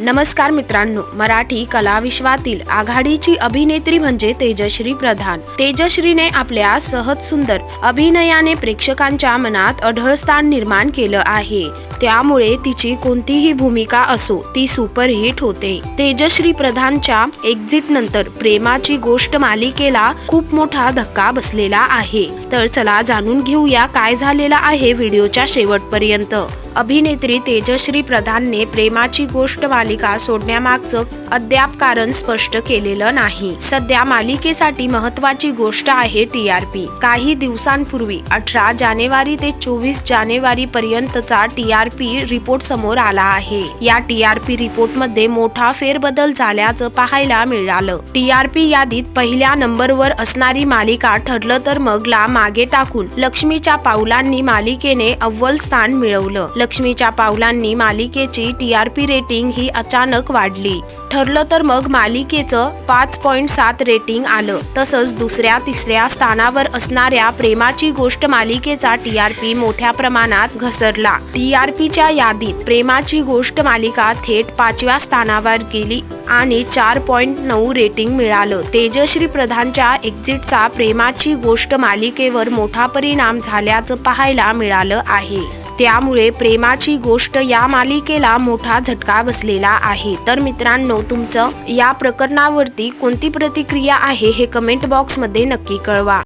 नमस्कार मित्रांनो मराठी कला विश्वातील आघाडीची अभिनेत्री म्हणजे तेजश्री प्रधान. तेजश्रीने आपल्या सहज सुंदर अभिनयाने प्रेक्षकांच्या मनात अढळ स्थान निर्माण केलं आहे. त्यामुळे तिची कोणतीही भूमिका असो ती सुपरहिट होते. तेजश्री प्रधानच्या एक्झिट नंतर प्रेमाची गोष्ट मालिकेला खूप मोठा धक्का बसलेला आहे. तर चला जाणून घेऊया काय झालेलं आहे व्हिडिओच्या शेवटपर्यंत. अभिनेत्री तेजश्री प्रधानने प्रेमाची गोष्ट मालिका सोडण्यामागचं अद्याप कारण स्पष्ट केलेलं नाही. सध्या मालिकेसाठी महत्वाची गोष्ट आहे टीआरपी काही दिवसांपूर्वी अठरा जानेवारी ते चोवीस जानेवारी पर्यंतचा टीआरपी रिपोर्ट समोर आला आहे. या टीआरपी रिपोर्टमध्ये मोठा फेरबदल झाल्याचं पाहायला मिळालं. टीआरपी यादीत पहिल्या नंबरवर असणारी मालिका ठरलं तर मगला मागे टाकून लक्ष्मीच्या पावलांनी मालिकेने अव्वल स्थान मिळवलं. लक्ष्मीच्या पावलांनी मालिकेची टीआरपी रेटिंग ही अचानक वाढली. ठरलं तर मग मालिकेचं पाच पॉईंट सात रेटिंग आलं. तसंच दुसऱ्या तिसऱ्या स्थानावर असणाऱ्या प्रेमाची गोष्ट मालिकेचा टी आर पी मोठ्या प्रमाणात घसरला. टी आर पीच्या यादीत प्रेमाची गोष्ट मालिका थेट पाचव्या स्थानावर गेली आणि चार पॉईंट नऊ रेटिंग मिळालं. तेजश्री प्रधानच्या एक्झिटचा प्रेमाची गोष्ट मालिकेवर मोठा परिणाम झाल्याचं पाहायला मिळालं आहे. त्यामुळे प्रेमाची गोष्ट या मालिकेला मोठा झटका बसलेला आहे. तर मित्रांनो तुमचं या प्रकरणावरती कोणती प्रतिक्रिया आहे हे कमेंट बॉक्समध्ये नक्की कळवा.